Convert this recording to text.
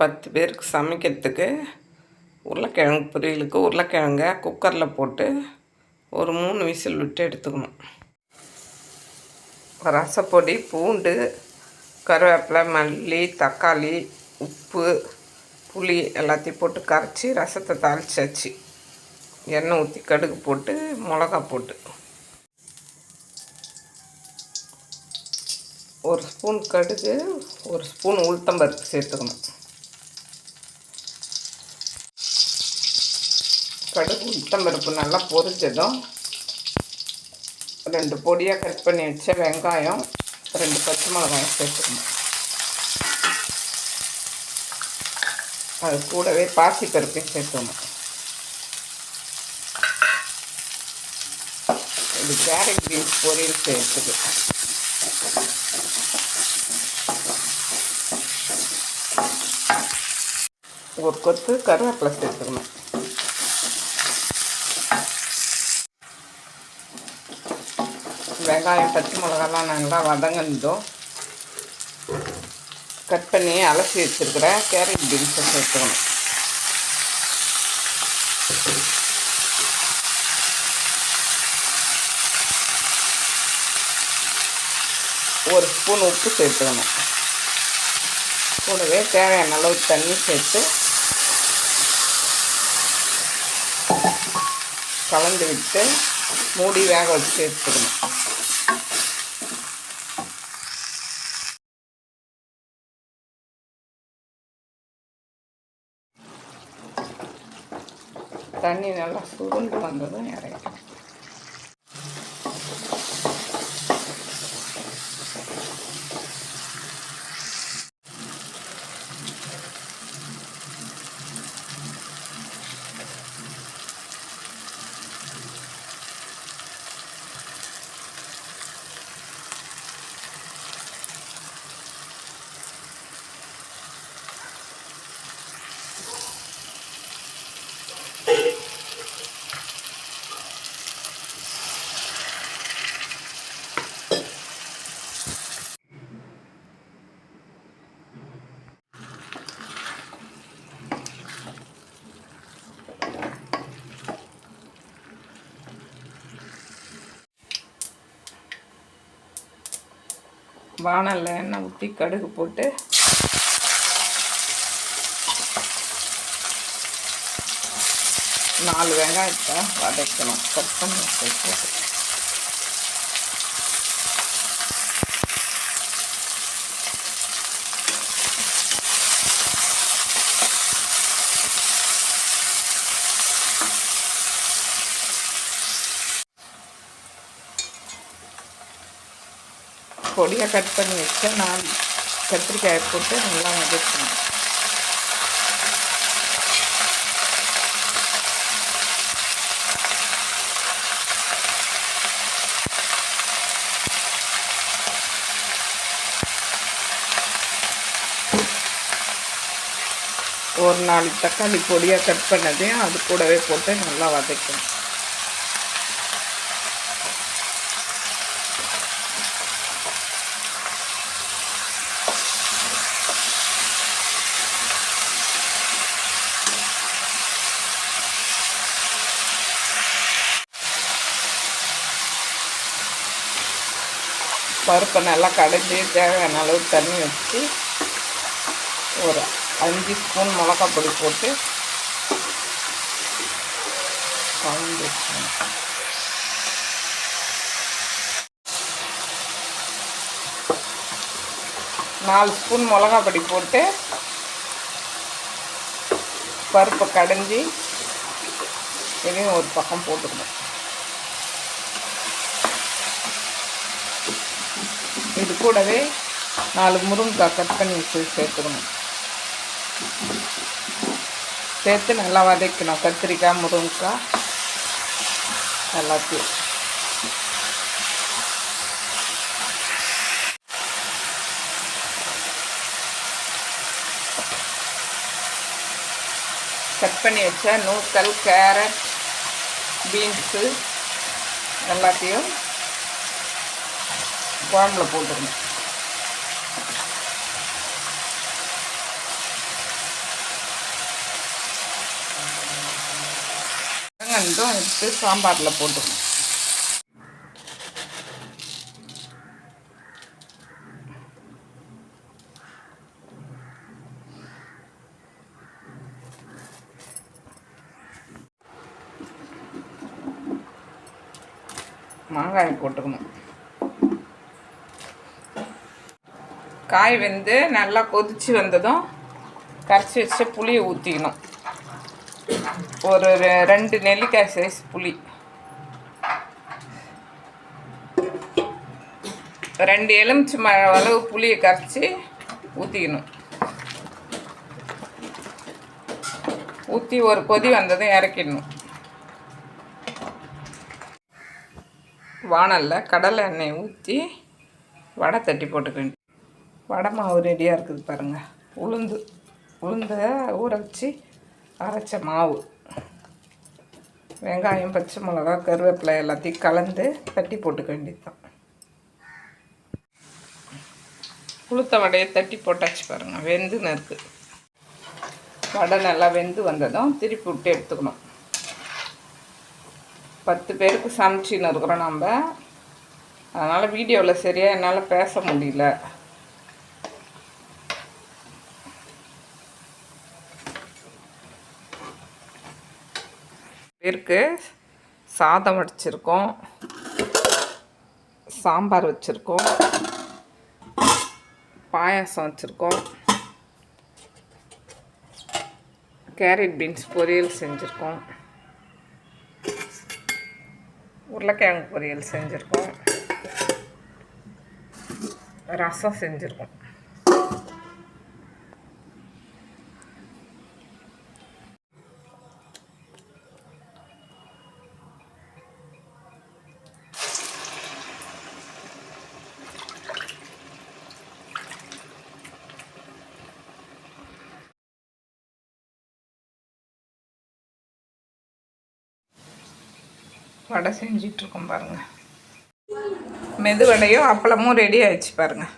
பத்து பேருக்கு சமைக்கிறதுக்கு உருளைக்கிழங்கு பொரியலுக்கு உருளைக்கிழங்க குக்கரில் போட்டு ஒரு மூணு விசில் விட்டு எடுத்துக்கணும். ரசப்பொடி பூண்டு கருவேப்பிலை மல்லி தக்காளி உப்பு புளி எல்லாத்தையும் போட்டு கரைச்சி ரசத்தை தாளிச்சாச்சு. எண்ணெய் ஊற்றி கடுகு போட்டு மிளகா போட்டு. ஒரு ஸ்பூன் கடுகு ஒரு ஸ்பூன் உளுத்தம்பருப்பு சேர்த்துக்கணும். கடுகு உளுத்தம்பருப்பு நல்லா பொரிச்சதும் ரெண்டு பொடியாக கட் பண்ணி வச்ச வெங்காயம் ரெண்டு பச்சை மிளகாயம் சேர்த்துக்கணும். அது கூடவே பாசி பருப்பையும் சேர்த்துக்கணும். இது கேரட் பீன்ஸ் பொரியல் சேர்த்துக்கு ஒரு கொத்து கருவேப்பிலை சேர்த்துக்கணும். வெங்காயம் பச்சை மிளகாலாம் நல்லா வதங்கினதும் கட் பண்ணி அலசி வச்சுருக்கிற கேரட் பீன்ஸை சேர்த்துக்கணும். ஒரு ஸ்பூன் உப்பு சேர்த்துக்கணும். கூடவே தேவையான அளவு தண்ணி சேர்த்து கலந்து விட்டு மூடி வேக வச்சு எடுத்துக்கணும் தண்ணி நல்லா சுருண்டு வந்ததும் இறக்கணும் வானலில் எண்ணெய் ஊற்றி கடுகு போட்டு நாலு வெங்காயத்தை வதக்கணும். கட் பண்ணி போட்டு. பொடியாக கட் பண்ணி வச்சா நான் கத்திரிக்காயை போட்டு நல்லா வதக்கணும். ஒரு நாலு தக்காளி பொடியாக கட் பண்ணதையும் அது கூடவே போட்டு நல்லா வதக்கணும். பருப்பை நல்லா கடைஞ்சி தேவையான அளவு தண்ணி வச்சு ஒரு அஞ்சு ஸ்பூன் மிளகா பொடி போட்டு கலந்து வச்சுக்கணும். நாலு ஸ்பூன் மிளகா பொடி போட்டு பருப்பை கடைஞ்சி இதையும் ஒரு பக்கம் போட்டுக்கணும். இது கூடவே நாலு முருங்கைக்காய் கட் பண்ணி வச்சு சேர்த்துக்கணும். சேர்த்து நல்லா வதக்கணும். கத்திரிக்காய் முருங்கைக்காய் எல்லாத்தையும். கட் பண்ணி வச்ச நூக்கல் கேரட் பீன்ஸு எல்லாத்தையும் குழம்புல போட்டுக்கணும் கண்டும் எடுத்து சாம்பாரில் போட்டுக்கணும் மாங்காயம் போட்டுக்கணும். காய் வெந்து நல்லா கொதிச்சு வந்ததும் கரைச்சி வச்ச புளியை ஊற்றிக்கணும் ஒரு ரெ- ரெண்டு நெல்லிக்காய் சைஸ் புளி. ரெண்டு எலுமிச்சி மழை அளவு புளியை கரைச்சி ஊற்றிக்கணும் ஊற்றி ஒரு கொதி வந்ததும் இறக்கிடணும். வாணலில் கடலை எண்ணெய் ஊற்றி வடை தட்டி போட்டுக்கணும். வடை மாவு ரெடியாக இருக்குது பாருங்கள் உளுந்து உளுந்தை ஊற வச்சு அரைச்ச மாவு. வெங்காயம் பச்சை மிளகா கருவேப்பிலை எல்லாத்தையும் கலந்து தட்டி போட்டுக்க வேண்டியதுதான். உளுத்த வடையை தட்டி போட்டாச்சு பாருங்கள் வெந்துன்னு இருக்குது வடை நல்லா வெந்து வந்ததும் திருப்பி விட்டு எடுத்துக்கணும். பத்து பேருக்கு சமைச்சின்னு இருக்கிறோம் நம்ம. அதனால் வீடியோவில் சரியாக என்னால் பேச முடியல. பேருக்கு சாதம் வடிச்சிருக்கோம். சாம்பார் வச்சுருக்கோம். பாயாசம் வச்சுருக்கோம். கேரட் பீன்ஸ் பொரியல் செஞ்சுருக்கோம். உருளைக்கிழங்கு பொரியல் செஞ்சுருக்கோம். ரசம் செஞ்சுருக்கோம். வடை செஞ்சிட்ருக்கோம் பாருங்கள் மெது வடையும் அப்பளமும் ரெடி ஆயிடுச்சு பாருங்கள்